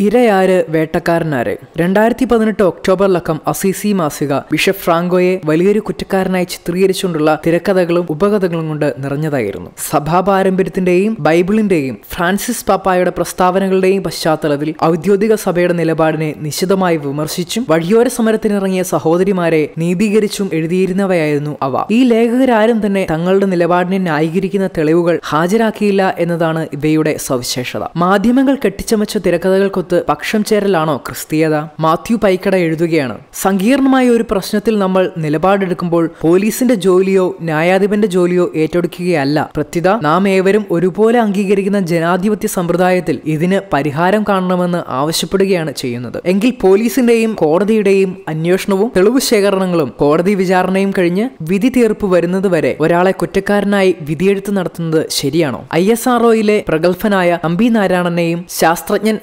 ഇരയാര് വേട്ടക്കാരനാര്? രണ്ടായിരത്തി പതിനെട്ട് ഒക്ടോബറിലക്കം അസീസി മാസിക ബിഷപ്പ് ഫ്രാങ്കോയെ വലിയൊരു കുറ്റക്കാരനായി ചിത്രീകരിച്ചുകൊണ്ടുള്ള തിരക്കഥകളും ഉപകഥകളും കൊണ്ട് നിറഞ്ഞതായിരുന്നു. സഭാ പാരമ്പര്യത്തിന്റെയും ബൈബിളിന്റെയും ഫ്രാൻസിസ് പാപ്പായുടെ പ്രസ്താവനകളുടെയും പശ്ചാത്തലത്തിൽ ഔദ്യോഗിക സഭയുടെ നിലപാടിനെ നിശിതമായി വിമർശിച്ചും വഴിയോര സമരത്തിനിറങ്ങിയ സഹോദരിമാരെ നീതീകരിച്ചും എഴുതിയിരുന്നവയായിരുന്നു അവ. ഈ ലേഖകരാരും തന്നെ തങ്ങളുടെ നിലപാടിനെ ന്യായീകരിക്കുന്ന തെളിവുകൾ ഹാജരാക്കിയില്ല എന്നതാണ് ഇവയുടെ സവിശേഷത. മാധ്യമങ്ങൾ കെട്ടിച്ചമച്ച തിരക്കഥകൾക്കൊത്ത് പക്ഷം ചേരലാണോ ക്രിസ്തീയത? മാത്യു പൈക്കട എഴുതുകയാണ്. സങ്കീർണമായ ഒരു പ്രശ്നത്തിൽ നമ്മൾ നിലപാടെടുക്കുമ്പോൾ പോലീസിന്റെ ജോലിയോ ന്യായാധിപന്റെ ജോലിയോ ഏറ്റെടുക്കുകയല്ല. പ്രത്യുത നാം ഏവരും ഒരുപോലെ അംഗീകരിക്കുന്ന ജനാധിപത്യ സമ്പ്രദായത്തിൽ ഇതിന് പരിഹാരം കാണണമെന്ന് ആവശ്യപ്പെടുകയാണ് ചെയ്യുന്നത്. എങ്കിൽ പോലീസിന്റെയും കോടതിയുടെയും അന്വേഷണവും തെളിവ് ശേഖരണങ്ങളും കോടതി വിചാരണയും കഴിഞ്ഞ് വിധി തീർപ്പ് വരുന്നത് വരെ ഒരാളെ കുറ്റക്കാരനായി വിധിയെഴുത്ത് നടത്തുന്നത് ശരിയാണോ? ഐ എസ് ആർഒയിലെ പ്രഗത്ഭനായ അമ്പി നാരായണനെയും ശാസ്ത്രജ്ഞൻ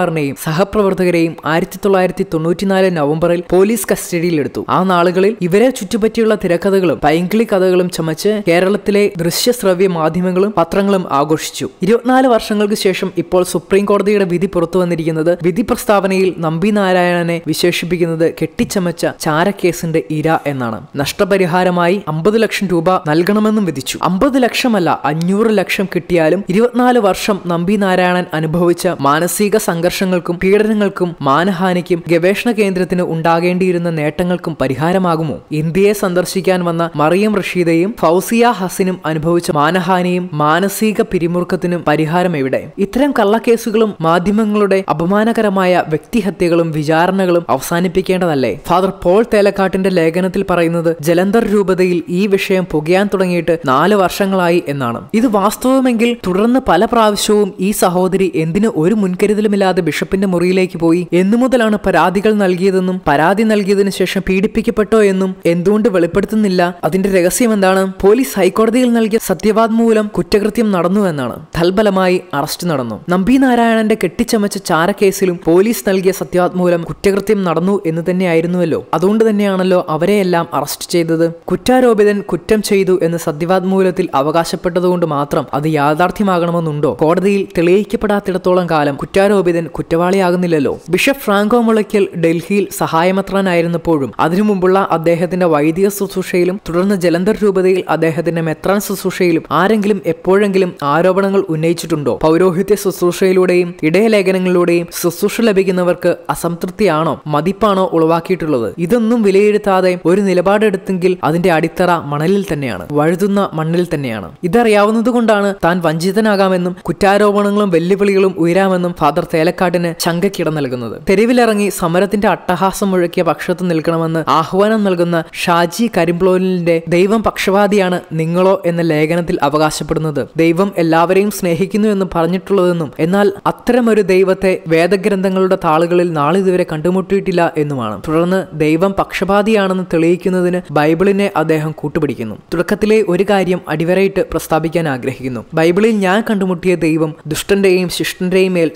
ശശികുമാറിനെയും സഹപ്രവർത്തകരെയും ആയിരത്തി തൊള്ളായിരത്തി തൊണ്ണൂറ്റിനാല് നവംബറിൽ പോലീസ് കസ്റ്റഡിയിലെടുത്തു. ആ നാളുകളിൽ ഇവരെ ചുറ്റുപറ്റിയുള്ള തിരക്കഥകളും പൈങ്കിളി കഥകളും ചമച്ച് കേരളത്തിലെ ദൃശ്യശ്രവ്യ മാധ്യമങ്ങളും പത്രങ്ങളും ആഘോഷിച്ചു. ഇരുപത്തിനാല് വർഷങ്ങൾക്ക് ശേഷം ഇപ്പോൾ സുപ്രീം കോടതിയുടെ വിധി പുറത്തു വന്നിരിക്കുന്നത് വിധി പ്രസ്താവനയിൽ നമ്പി നാരായണനെ വിശേഷിപ്പിക്കുന്നത് കെട്ടിച്ചമച്ച ചാരക്കേസിന്റെ ഇര എന്നാണ്. നഷ്ടപരിഹാരമായി അമ്പത് ലക്ഷം രൂപ നൽകണമെന്നും വിധിച്ചു. അമ്പത് ലക്ഷമല്ല അഞ്ഞൂറ് ലക്ഷം കിട്ടിയാലും ഇരുപത്തിനാല് വർഷം നമ്പി നാരായണൻ അനുഭവിച്ച മാനസിക സംഘർഷങ്ങൾക്കും പീഡനങ്ങൾക്കും മാനഹാനിക്കും ഗവേഷണ കേന്ദ്രത്തിന് ഉണ്ടാകേണ്ടിയിരുന്ന നേട്ടങ്ങൾക്കും പരിഹാരമാകുമോ? ഇന്ത്യയെ സന്ദർശിക്കാൻ വന്ന മറിയം റഷീദയും ഫൗസിയ ഹസിനും അനുഭവിച്ച മാനഹാനിയും മാനസിക പിരിമുറുക്കത്തിനും പരിഹാരം എവിടെ? ഇത്തരം കള്ളക്കേസുകളും മാധ്യമങ്ങളുടെ അപമാനകരമായ വ്യക്തിഹത്യകളും വിചാരണകളും അവസാനിപ്പിക്കേണ്ടതല്ലേ? ഫാദർ പോൾ തേലക്കാട്ടിന്റെ ലേഖനത്തിൽ പറയുന്നത് ജലന്ധർ രൂപതയിൽ ഈ വിഷയം പുകയാൻ തുടങ്ങിയിട്ട് നാല് വർഷങ്ങളായി എന്നാണ്. ഇത് വാസ്തവമെങ്കിൽ തുടർന്ന് പല പ്രാവശ്യവും ഈ സഹോദരി എന്തിന് ഒരു മുൻകരുതലുമില്ലാതെ ബിഷപ്പിന്റെ മുറിയിലേക്ക് പോയി. എന്നു മുതലാണ് പരാതികൾ നൽകിയതെന്നും പരാതി നൽകിയതിനു ശേഷം പീഡിപ്പിക്കപ്പെട്ടോ എന്നും എന്തുകൊണ്ട് വെളിപ്പെടുത്തുന്നില്ല? അതിന്റെ രഹസ്യം എന്താണ്? പോലീസ് ഹൈക്കോടതിയിൽ നൽകിയ സത്യവാങ്മൂലം കുറ്റകൃത്യം നടന്നു എന്നാണ്. തൽഫലമായി അറസ്റ്റ് നടന്നു. നമ്പി നാരായണന്റെ കെട്ടിച്ചമച്ച ചാരക്കേസിലും പോലീസ് നൽകിയ സത്യവാങ്മൂലം കുറ്റകൃത്യം നടന്നു എന്ന് തന്നെയായിരുന്നുവല്ലോ. അതുകൊണ്ട് തന്നെയാണല്ലോ അവരെയെല്ലാം അറസ്റ്റ് ചെയ്തത്. കുറ്റാരോപിതൻ കുറ്റം ചെയ്തു എന്ന് സത്യവാങ്മൂലത്തിൽ അവകാശപ്പെട്ടതുകൊണ്ട് മാത്രം അത് യാഥാർത്ഥ്യമാകണമെന്നുണ്ടോ? കോടതിയിൽ തെളിയിക്കപ്പെടാത്തിടത്തോളം കാലം കുറ്റാരോപിതൻ കുറ്റവാളിയാകുന്നില്ലല്ലോ. ബിഷപ്പ് ഫ്രാങ്കോ മുളയ്ക്കൽ ഡൽഹിയിൽ സഹായമെത്രാനായിരുന്നപ്പോഴും അതിനു മുമ്പുള്ള അദ്ദേഹത്തിന്റെ വൈദിക ശുശ്രൂഷയിലും തുടർന്ന് ജലന്ധർ രൂപതയിൽ അദ്ദേഹത്തിന്റെ മെത്രാൻ ശുശ്രൂഷയിലും ആരെങ്കിലും എപ്പോഴെങ്കിലും ആരോപണങ്ങൾ ഉന്നയിച്ചിട്ടുണ്ടോ? പൗരോഹിത്യ ശുശ്രൂഷയിലൂടെയും ഇടയലേഖനങ്ങളിലൂടെയും ശുശ്രൂഷ ലഭിക്കുന്നവർക്ക് അസംതൃപ്തിയാണോ? മതിപ്പാണോ ഉളവാക്കിയിട്ടുള്ളത്? ഇതൊന്നും വിലയിരുത്താതെ ഒരു നിലപാടെടുത്തെങ്കിൽ അതിന്റെ അടിത്തറ മണലിൽ തന്നെയാണ് വഴുതുന്ന മണ്ണിൽ തന്നെയാണ്. ഇതറിയാവുന്നതുകൊണ്ടാണ് താൻ വഞ്ചിതനാകാമെന്നും കുറ്റാരോപണങ്ങളും വെല്ലുവിളികളും ഉയരാമെന്നും ഫാദർ തേലക്കാട്ടിന് ചങ്കക്കിട നൽകുന്നത്. തെരുവിലിറങ്ങി സമരത്തിന്റെ അട്ടഹാസം മുഴക്കിയ പക്ഷത്ത് നിൽക്കണമെന്ന് ആഹ്വാനം നൽകുന്ന ഷാജി കരിംപ്ലോലിന്റെ ദൈവം പക്ഷവാദിയാണ് നിങ്ങളോ എന്ന ലേഖനത്തിൽ അവകാശപ്പെടുന്നത്. ദൈവം എല്ലാവരെയും സ്നേഹിക്കുന്നു എന്ന് പറഞ്ഞിട്ടുള്ളതെന്നും എന്നാൽ അത്തരമൊരു ദൈവത്തെ വേദഗ്രന്ഥങ്ങളുടെ താളുകളിൽ നാളിതുവരെ കണ്ടുമുട്ടിയിട്ടില്ല എന്നുമാണ്. തുടർന്ന് ദൈവം പക്ഷപാതിയാണെന്ന് തെളിയിക്കുന്നതിന് ബൈബിളിനെ അദ്ദേഹം കൂട്ടുപിടിക്കുന്നു. തുടക്കത്തിലെ ഒരു കാര്യം അടിവരയിട്ട് പ്രസ്താവിക്കാൻ ആഗ്രഹിക്കുന്നു. ബൈബിളിൽ ഞാൻ കണ്ടുമുട്ടിയ ദൈവം ദുഷ്ടന്റെയും ശിഷ്ടന്റെയും മേൽ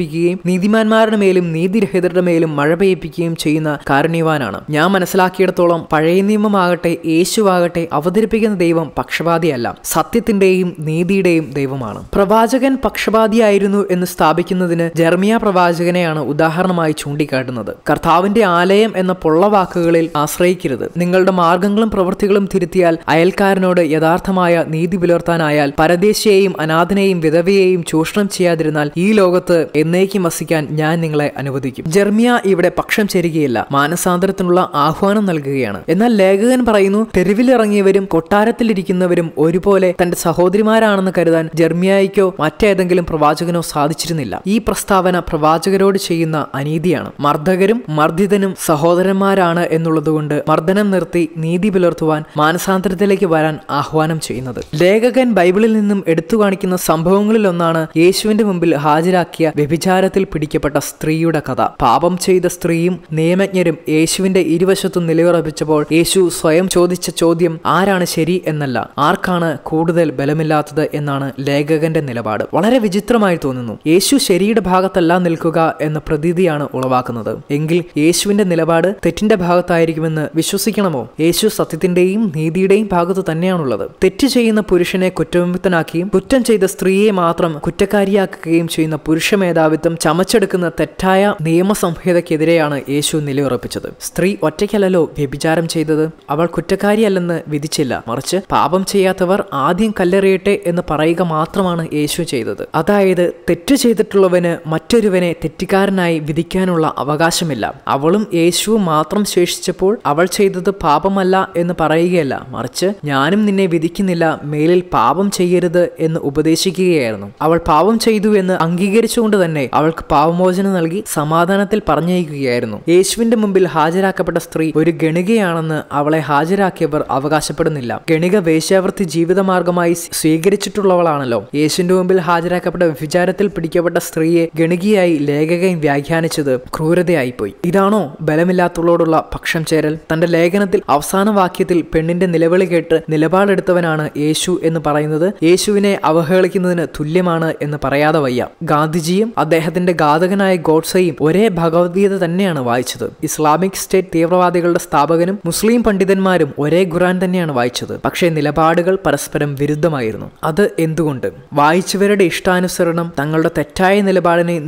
സൂര്യനുദിപ്പിക്കുകയും നീതിമാന്മാരുടെ മേലും നീതിരഹിതരുടെ മേലും മഴ പെയ്യിപ്പിക്കുകയും ചെയ്യുന്ന കാരുണ്യവാനാണ്. ഞാൻ മനസ്സിലാക്കിയിടത്തോളം പഴയ നിയമമാകട്ടെ യേശുവാകട്ടെ അവതരിപ്പിക്കുന്ന ദൈവം പക്ഷപാതിയല്ല. സത്യത്തിന്റെയും നീതിയുടെയും ദൈവമാണ്. പ്രവാചകൻ പക്ഷപാതിയായിരുന്നു എന്ന് സ്ഥാപിക്കുന്നതിന് ജർമിയ പ്രവാചകനെയാണ് ഉദാഹരണമായി ചൂണ്ടിക്കാട്ടുന്നത്. കർത്താവിന്റെ ആലയം എന്ന പൊള്ളവാക്കുകളിൽ ആശ്രയിക്കരുത്. നിങ്ങളുടെ മാർഗങ്ങളും പ്രവൃത്തികളും തിരുത്തിയാൽ അയൽക്കാരനോട് യഥാർത്ഥമായ നീതി പുലർത്താനായാൽ പരദേശിയെയും അനാഥനെയും വിധവയെയും ചൂഷണം ചെയ്യാതിരുന്നാൽ ഈ ലോകത്ത് എന്നേക്കും വസിക്കാൻ ഞാൻ നിങ്ങളെ അനുവദിക്കും. ജർമിയ ഇവിടെ പക്ഷം ചേരുകയില്ല. മാനസാന്തരത്തിനുള്ള ആഹ്വാനം നൽകുകയാണ്. എന്നാൽ ലേഖകൻ പറയുന്നു തെരുവിലിറങ്ങിയവരും കൊട്ടാരത്തിലിരിക്കുന്നവരും ഒരുപോലെ തന്റെ സഹോദരിമാരാണെന്ന് കരുതാൻ ജർമിയായിക്കോ മറ്റേതെങ്കിലും പ്രവാചകനോ സാധിച്ചിരുന്നില്ല. ഈ പ്രസ്താവന പ്രവാചകരോട് ചെയ്യുന്ന അനീതിയാണ്. മർദ്ദകരും മർദ്ദിതനും സഹോദരന്മാരാണ് എന്നുള്ളതുകൊണ്ട് മർദ്ദനം നിർത്തി നീതി പുലർത്തുവാൻ മാനസാന്തരത്തിലേക്ക് വരാൻ ആഹ്വാനം ചെയ്യുന്നത്. ലേഖകൻ ബൈബിളിൽ നിന്നും എടുത്തു കാണിക്കുന്ന സംഭവങ്ങളിലൊന്നാണ് യേശുവിന്റെ മുമ്പിൽ ഹാജരാക്കിയ വ്യഭിചാരത്തിൽ പിടിക്കപ്പെട്ട സ്ത്രീയുടെ കഥ. പാപം ചെയ്ത സ്ത്രീയും നിയമജ്ഞരും യേശുവിന്റെ ഇരുവശത്തും നിലയുറപ്പിച്ചപ്പോൾ യേശു സ്വയം ചോദിച്ച ചോദ്യം ആരാണ് ശരി എന്നല്ല ആർക്കാണ് കൂടുതൽ ബലമില്ലാത്തത് എന്നാണ് ലേഖകന്റെ നിലപാട്. വളരെ വിചിത്രമായി തോന്നുന്നു. യേശു ശരിയുടെ ഭാഗത്തല്ല നിൽക്കുക എന്ന പ്രതീതിയാണ് ഉളവാക്കുന്നത്. എങ്കിൽ യേശുവിന്റെ നിലപാട് തെറ്റിന്റെ ഭാഗത്തായിരിക്കുമെന്ന് വിശ്വസിക്കണമോ? യേശു സത്യത്തിന്റെയും നീതിയുടെയും ഭാഗത്ത് തന്നെയാണുള്ളത്. തെറ്റ് ചെയ്യുന്ന പുരുഷനെ കുറ്റവിമുക്തനാക്കിയും കുറ്റം ചെയ്ത സ്ത്രീയെ മാത്രം കുറ്റക്കാരിയാക്കുകയും ചെയ്യുന്ന പുരുഷ മേധാവി മാതാപിത്വം ചമച്ചെടുക്കുന്ന തെറ്റായ നിയമസംഹിതയ്ക്കെതിരെയാണ് യേശു നിലയുറപ്പിച്ചത്. സ്ത്രീ ഒറ്റയ്ക്കല്ലല്ലോ വ്യഭിചാരം ചെയ്തത്. അവൾ കുറ്റക്കാരിയല്ലെന്ന് വിധിച്ചില്ല. മറിച്ച് പാപം ചെയ്യാത്തവർ ആദ്യം കല്ലെറിയട്ടെ എന്ന് പറയുക മാത്രമാണ് യേശു ചെയ്തത്. അതായത് തെറ്റ് ചെയ്തിട്ടുള്ളവന് മറ്റൊരുവനെ തെറ്റുകാരനായി വിധിക്കാനുള്ള അവകാശമില്ല. അവളും യേശുവും മാത്രം ശേഷിച്ചപ്പോൾ അവൾ ചെയ്തത് പാപമല്ല എന്ന് പറയുകയല്ല. മറിച്ച് ഞാനും നിന്നെ വിധിക്കുന്നില്ല. മേലിൽ പാപം ചെയ്യരുത് എന്ന് ഉപദേശിക്കുകയായിരുന്നു. അവൾ പാപം ചെയ്തു എന്ന് അംഗീകരിച്ചുകൊണ്ട് തന്നെ അവൾക്ക് പാവമോചനം നൽകി സമാധാനത്തിൽ പറഞ്ഞയക്കുകയായിരുന്നു. യേശുവിന്റെ മുമ്പിൽ ഹാജരാക്കപ്പെട്ട സ്ത്രീ ഒരു ഗണികയാണെന്ന് അവളെ ഹാജരാക്കിയവർ അവകാശപ്പെടുന്നില്ല. ഗണിക വേശ്യാവൃത്തി ജീവിതമാർഗമായി സ്വീകരിച്ചിട്ടുള്ളവളാണല്ലോ. യേശുവിന്റെ മുമ്പിൽ ഹാജരാക്കപ്പെട്ട വിചാരത്തിൽ പിടിക്കപ്പെട്ട സ്ത്രീയെ ഗണികയായി ലേഖകൻ വ്യാഖ്യാനിച്ചത് ക്രൂരതയായിപ്പോയി. ഇതാണോ ബലമില്ലാത്തവളോടുള്ള പക്ഷം ചേരൽ? തന്റെ ലേഖനത്തിൽ അവസാന വാക്യത്തിൽ പെണ്ണിന്റെ നിലവിളി കേട്ട് നിലപാടെടുത്തവനാണ് യേശു എന്ന് പറയുന്നത് യേശുവിനെ അവഹേളിക്കുന്നതിന് തുല്യമാണ് എന്ന് പറയാതെ വയ്യ. ഗാന്ധിജിയും അദ്ദേഹത്തിന്റെ ഘാതകനായ ഗോഡ്സയും ഒരേ ഭഗവത്ഗീത തന്നെയാണ് വായിച്ചത്. ഇസ്ലാമിക് സ്റ്റേറ്റ് തീവ്രവാദികളുടെ സ്ഥാപകനും മുസ്ലിം പണ്ഡിതന്മാരും ഒരേ ഖുറാൻ തന്നെയാണ് വായിച്ചത്. പക്ഷേ നിലപാടുകൾ പരസ്പരം വിരുദ്ധമായിരുന്നു. അത് എന്തുകൊണ്ട്? വായിച്ചവരുടെ ഇഷ്ടാനുസരണം തങ്ങളുടെ തെറ്റായ നിലപാടിനെ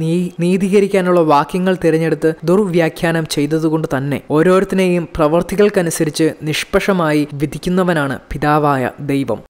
നീതീകരിക്കാനുള്ള വാക്യങ്ങൾ തിരഞ്ഞെടുത്ത് ദുർവ്യാഖ്യാനം ചെയ്തതുകൊണ്ട് തന്നെ ഓരോരുത്തരെയും പ്രവർത്തികൾക്കനുസരിച്ച് നിഷ്പക്ഷമായി വിധിക്കുന്നവനാണ് പിതാവായ ദൈവം.